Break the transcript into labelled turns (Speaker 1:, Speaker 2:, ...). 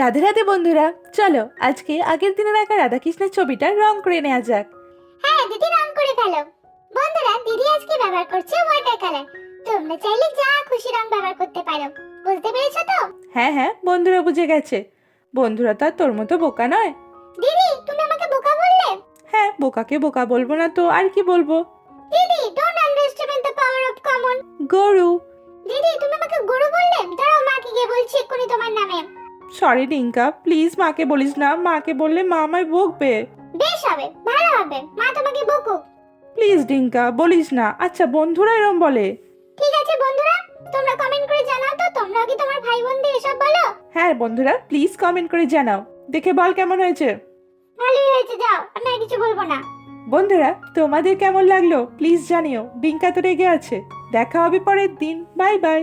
Speaker 1: রাধে রাধে বন্ধুরা চলো আজকে আগের দিনের আঁকা রাধাকৃষ্ণের ছবিটা রং করে নেওয়া যাক।
Speaker 2: হ্যাঁ দিদি রং করে ফেলো। বন্ধুরা দিদি আজকে ব্যবহার করছে ওয়াটার কালার তোমরা চাইলে যা খুশি রং ব্যবহার করতে পারো। বুঝতে পেরেছ তো?
Speaker 1: হ্যাঁ হ্যাঁ বন্ধুরা বুঝে গেছে। বন্ধুরা তো আর তোর মতো বোকা নয়।
Speaker 2: দিদি তুমি আমাকে বোকা বললে?
Speaker 1: হ্যাঁ বোকাকে বোকা বলব না তো আর কি বলব?
Speaker 2: দিদি don't underestimate the power of common
Speaker 1: গরু।
Speaker 2: দিদি তুমি আমাকে গরু বললে? দাঁড়াও মাকে গিয়ে বলছি এক্ষুনি তোমার নামে।
Speaker 1: সরি রিঙ্কা প্লিজ মাকে বলিস না। মাকে বললে মা আমায় বকবে।
Speaker 2: বেশ হবে ভালো হবে। মা তোমাকে বকুক।
Speaker 1: প্লিজ ডিঙ্কা বলিস না। আচ্ছা বন্ধুরা এরম বলে।
Speaker 2: ঠিক আছে বন্ধুরা তোমরা কমেন্ট করে জানাও তো তোমরা কি তোমার ভাই বোনদের এসব বলো?
Speaker 1: হ্যাঁ বন্ধুরা প্লিজ কমেন্ট করে জানাও। দেখে বল কেমন হয়েছে?
Speaker 2: ভালোই হয়েছে যাও আমি আর কিছু বলব না।
Speaker 1: বন্ধুরা তোমাদের কেমন লাগল? প্লিজ জানিও। ডিঙ্কা তো রেগে আছে। দেখা হবে পরের দিন। Bye bye